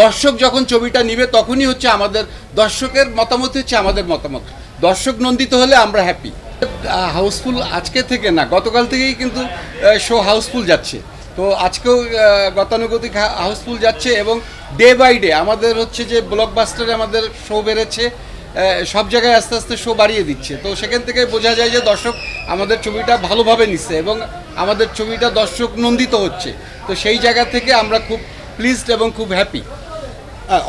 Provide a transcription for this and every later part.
দর্শক যখন ছবিটা নিবে তখনই হচ্ছে আমাদের, দর্শকের মতামত হচ্ছে আমাদের মতামত। দর্শক নন্দিত হলে আমরা হ্যাপি হাউসফুল আজকে থেকে না, গতকাল থেকেই কিন্তু শো হাউসফুল যাচ্ছে। তো আজকেও গতানুগতিক হাউসফুল যাচ্ছে এবং ডে বাই ডে আমাদের হচ্ছে যে ব্লকবাস্টারে আমাদের শো বেড়েছে সব জায়গায় আস্তে আস্তে শো বাড়িয়ে দিচ্ছে। তো সেখান থেকে বোঝা যায় যে দর্শক আমাদের ছবিটা ভালোভাবে নিচ্ছে এবং আমাদের ছবিটা দর্শক নন্দিত হচ্ছে। তো সেই জায়গা থেকে আমরা খুব প্লিজড এবং খুব হ্যাপি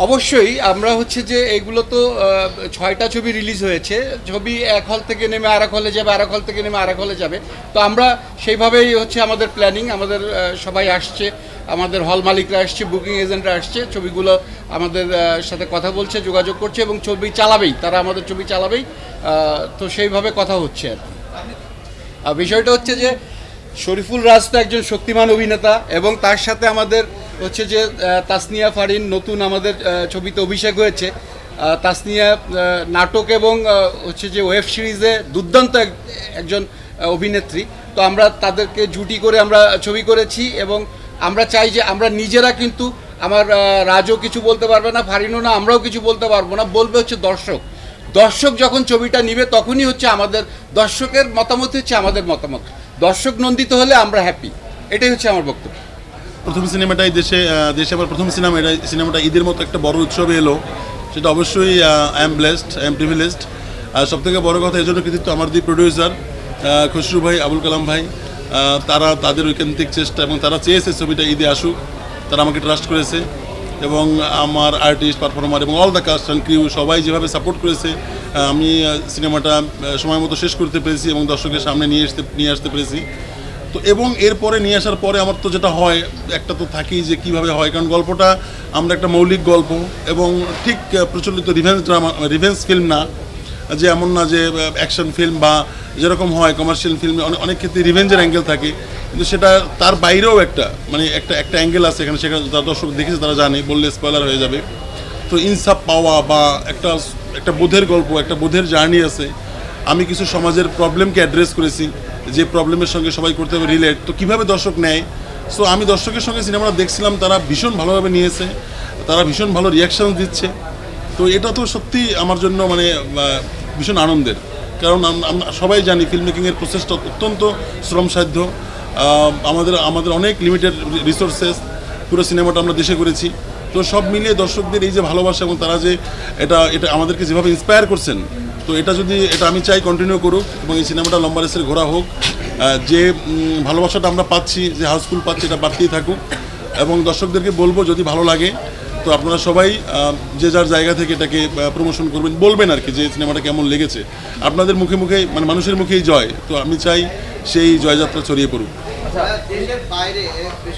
অবশ্যই আমরা হচ্ছে যে এগুলো তো ছয়টা ছবি রিলিজ হয়েছে। ছবি এক হল থেকে নেমে আর এক হলে যাবে আর এক হল থেকে নেমে আর এক হলে যাবে। তো আমরা সেইভাবেই হচ্ছে আমাদের প্ল্যানিং আমাদের সবাই আসছে, আমাদের হল মালিকরা আসছে বুকিং এজেন্টরা আসছে, ছবিগুলো আমাদের সাথে কথা বলছে, যোগাযোগ করছে এবং ছবি চালাবেই, তারা আমাদের ছবি চালাবেই তো সেইভাবে কথা হচ্ছে আর বিষয়টা হচ্ছে যে, শরীফুল রাজ একজন শক্তিমান অভিনেতা এবং তার সাথে আমাদের হচ্ছে যে তাসনিয়া ফারিন নতুন আমাদের ছবিতে অভিষেক হয়েছে। তাসনিয়া নাটক এবং হচ্ছে যে ওয়েব সিরিজে দুর্দান্ত এক- একজন অভিনেত্রী। তো আমরা তাদেরকে জুটি করে আমরা ছবি করেছি এবং আমরা চাই যে আমরা নিজেরা কিন্তু আমার রাজও কিছু বলতে পারবে না, ফারিনও না, আমরাও কিছু বলতে পারব না, বলবে হচ্ছে দর্শক। দর্শক যখন ছবিটা নিবে তখনই হচ্ছে আমাদের, দর্শকের মতামত হচ্ছে আমাদের মতামত। দর্শক নন্দিত হলে আমরা হ্যাপি এটাই হচ্ছে আমার বক্তব্য। প্রথম সিনেমাটাই দেশে দেশে আবার প্রথম সিনেমা এটা সিনেমাটা ঈদের মতো একটা বড় উৎসবে এলো। সেটা অবশ্যই I am blessed I am privileged আর সব থেকে বড় কথা এই জন্য কৃতিত্ব আমার দুই প্রডিউসার খসরু ভাই, আবুল কালাম ভাই। তারা তাদের ঐকান্তিক চেষ্টা এবং তারা চেয়েছে ছবিটা ঈদে আসুক। তারা আমাকে ট্রাস্ট করেছে এবং আমার আর্টিস্ট পারফর্মার এবং all the cast and crew সবাই যেভাবে সাপোর্ট করেছে আমি সিনেমাটা সময় মতো শেষ করতে পেরেছি এবং দর্শকের সামনে নিয়ে আসতে নিয়ে আসতে পেরেছি। তো এবং এরপরে নিয়ে আসার পরে আমার তো যেটা হয়, একটা তো থাকেই যে কীভাবে হয়। কারণ গল্পটা আমরা একটা মৌলিক গল্প এবং ঠিক প্রচলিত রিভেন্স ড্রামা রিভেন্স ফিল্ম না, যে এমন না যে অ্যাকশন ফিল্ম বা যেরকম হয় কমার্শিয়াল ফিল্মে অনেক অনেক ক্ষেত্রে রিভেঞ্জের অ্যাঙ্গেল থাকে। কিন্তু সেটা তার বাইরেও একটা মানে একটা একটা অ্যাঙ্গেল আছে এখানে, সেখানে যারা দর্শক দেখেছে তারা জানে, বললে স্পয়লার হয়ে যাবে। তো ইনসাফ পাওয়া বা একটা একটা বোধের গল্প, একটা বোধের জার্নি আছে। আমি কিছু সমাজের প্রবলেমকে অ্যাড্রেস করেছি। যে প্রবলেমের সঙ্গে সবাই করতে হবে রিলেট তো কীভাবে দর্শক নেয়? সো আমি দর্শকের সঙ্গে সিনেমাটা দেখছিলাম, তারা ভীষণ ভালোভাবে নিয়েছে, তারা ভীষণ ভালো রিয়াকশন দিচ্ছে। তো এটা তো সত্যি আমার জন্য মানে ভীষণ আনন্দের। কারণ আমরা সবাই জানি ফিল্ম মেকিংয়ের প্রসেসটা অত্যন্ত শ্রমসাধ্য। আমাদের আমাদের অনেক লিমিটেড রিসোর্সেস পুরো সিনেমাটা আমরা দেশে করেছি। তো সব মিলিয়ে দর্শকদের এই যে ভালোবাসা এবং তারা যে এটা এটা আমাদেরকে যেভাবে ইন্সপায়ার করছেন তো এটা যদি, এটা আমি চাই কন্টিনিউ করুক এবং এই সিনেমাটা লম্বা রেসের ঘোরা হোক যে ভালোবাসাটা আমরা পাচ্ছি, যে হাউসফুল পাচ্ছি, এটা বাড়তেই থাকুক। এবং দর্শকদেরকে বলব, যদি ভালো লাগে, তো আপনারা সবাই যে যার জায়গা থেকে এটাকে প্রমোশন করবেন, বলবেন আর কি যে সিনেমাটা কেমন লেগেছে। আপনাদের মুখে মুখে মানে মানুষের মুখেই জয়। তো আমি চাই সেই জয়যাত্রা ছড়িয়ে পড়ুক। বেশ